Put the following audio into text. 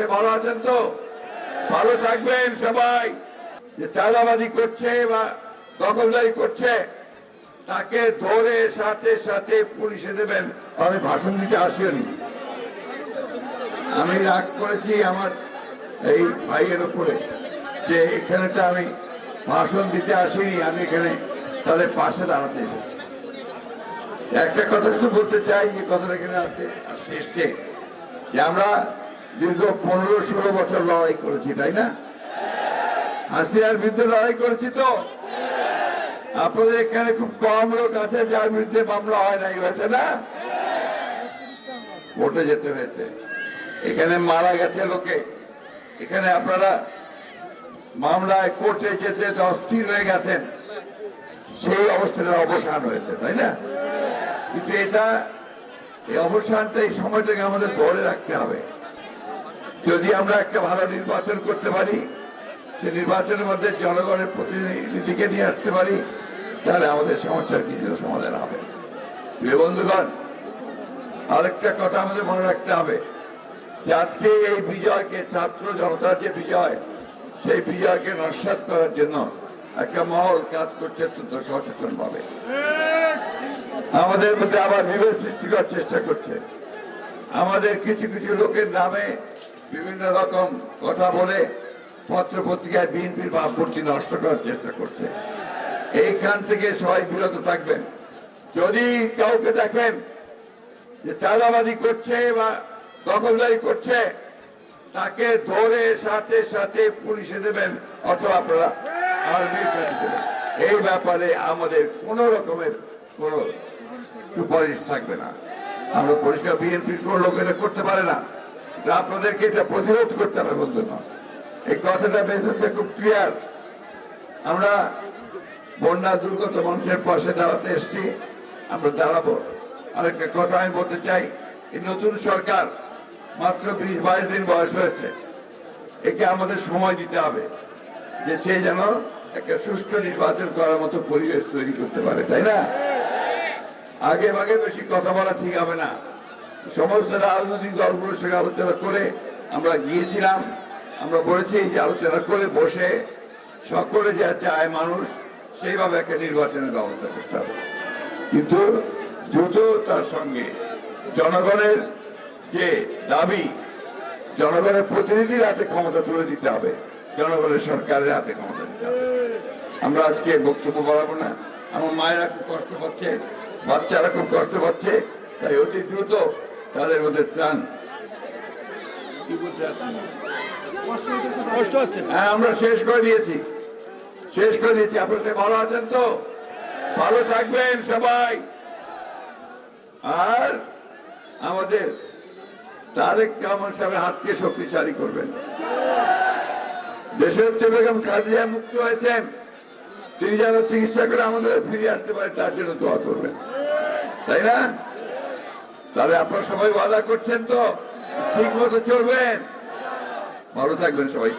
সে ভালো আছেন তো? ভালো থাকবেন সবাই। যে চাঁদাবাজি করছে বা দখলদারি করছে, তাকে ধরে সাথে সাথে পুলিশে দেবেন। আমি ভাষণ দিতে আসিনি। আমি রাগ করেছি আমার এই ভাইয়ের উপরে যে এখানে তো আমি ভাষণ দিতে আসিনি, আমি এখানে তাদের পাশে দাঁড়াতে এসেছি। একটা কথা শুধু বলতে চাই যে কথাটা এখানে আসতে আসতে যে আমরা দীর্ঘ পনেরো ষোলো বছর লড়াই করেছি, তাই না? হাসিয়ার বিরুদ্ধে লড়াই করেছি তো? আপনাদের এখানে খুব কম লোক আছে যার বিরুদ্ধে মামলা হয় নাই, হয়েছে না? কোর্টে যেতে হয়েছে। এখানে মারা গেছে লোকে। এখানে আপনারা মামলায় কোর্টে যেতে অস্থির হয়ে গেছেন। সেই অবস্থাটা অবসান হয়েছে, তাই না? কিন্তু এটা, এই অবসানটা এই সময়টাকে আমাদের ধরে রাখতে হবে। যদি আমরা একটা ভালো নির্বাচন করতে পারি, সে নির্বাচনের মধ্যে জনগণের প্রতিনিধিকে নিয়ে আসতে পারি, তাহলে আমাদের সমস্যার কিছু সমাধান হবে। প্রিয় বন্ধুগণ, আরেকটা কথা আমাদের মনে রাখতে হবে যে আজকে এই বিজয়কে, ছাত্র জনতার যে বিজয়, সেই বিজয়কে নস্বাত করার জন্য একটা মহল কাজ করছে অত্যন্ত সচেতন ভাবে আমাদের মধ্যে আবার বিভেদ সৃষ্টি করার চেষ্টা করছে। আমাদের কিছু কিছু লোকের নামে বিভিন্ন রকম কথা বলে পত্র পত্রিকায় বিএনপির ভাবমূর্তি নষ্ট করার চেষ্টা করছে। এইখান থেকে সবাই বিরত থাকবেন। যদি কাউকে দেখেন যে চাঁদাবাজি করছে বা দখলদারি করছে, তাকে ধরে সাথে সাথে পুলিশে দেবেন অথবা আপনারা আর্মি এই ব্যাপারে আমাদের কোন রকমের কোন সুপারিশ থাকবে না। আমরা পরিষ্কার বিএনপির কোন লোক এটা করতে পারে না। তা আপনাদেরকে এটা প্রতিরোধ করতে হবে বন্ধু না এই কথাটা মেসেজটা খুব ক্লিয়ার আমরা বন্যা দুর্গত মানুষের পাশে দাঁড়াতে এসছি, আমরা দাঁড়াবো। আরেকটা কথা আমি বলতে চাই, এই নতুন সরকার মাত্র বিশ বাইশ দিন বয়স হয়েছে। একে আমাদের সময় দিতে হবে যে সে যেন একটা সুষ্ঠু নির্বাচন করার মতো পরিবেশ তৈরি করতে পারে, তাই না? আগে ভাগে বেশি কথা বলা ঠিক হবে না। সমস্ত রাজনৈতিক দলগুলোর সঙ্গে আলোচনা করে আমরা গিয়েছিলাম, আমরা বলেছি যে আলোচনা করে বসে সকলে যা চায় মানুষ, সেইভাবে একটা নির্বাচনের ব্যবস্থা করতে হবে। কিন্তু দ্রুত তার সঙ্গে জনগণের যে দাবি, জনগণের প্রতিনিধির হাতে ক্ষমতা তুলে দিতে হবে, জনগণের সরকারের হাতে ক্ষমতা দিতে হবে। আমরা আজকে বক্তব্য বাড়াবো না। আমার মায়েরা খুব কষ্ট পাচ্ছে, বাচ্চারা খুব কষ্ট পাচ্ছে, তাই অতি দ্রুত তাদের মধ্যে ত্রাণ। হ্যাঁ আমরা শেষ করে দিয়েছি। শেষ করে দিয়েছি। আপনারা ভালো আছেন তো? ভালো থাকবেন সবাই। আর আমাদের তারেক রহমান সাহেবের হাতকে শক্তিশালী করবেন। দেশের বেগম খাদিজা মুক্ত হয়েছেন। তিনি যেন চিকিৎসা করে আমাদের ফিরে আসতে পারে তার জন্য দোয়া করবেন। তাই না? তাহলে আপনার সবাই ওয়াদা করছেন তো ঠিক মতো চলবেন ভালো থাকবেন সবাই।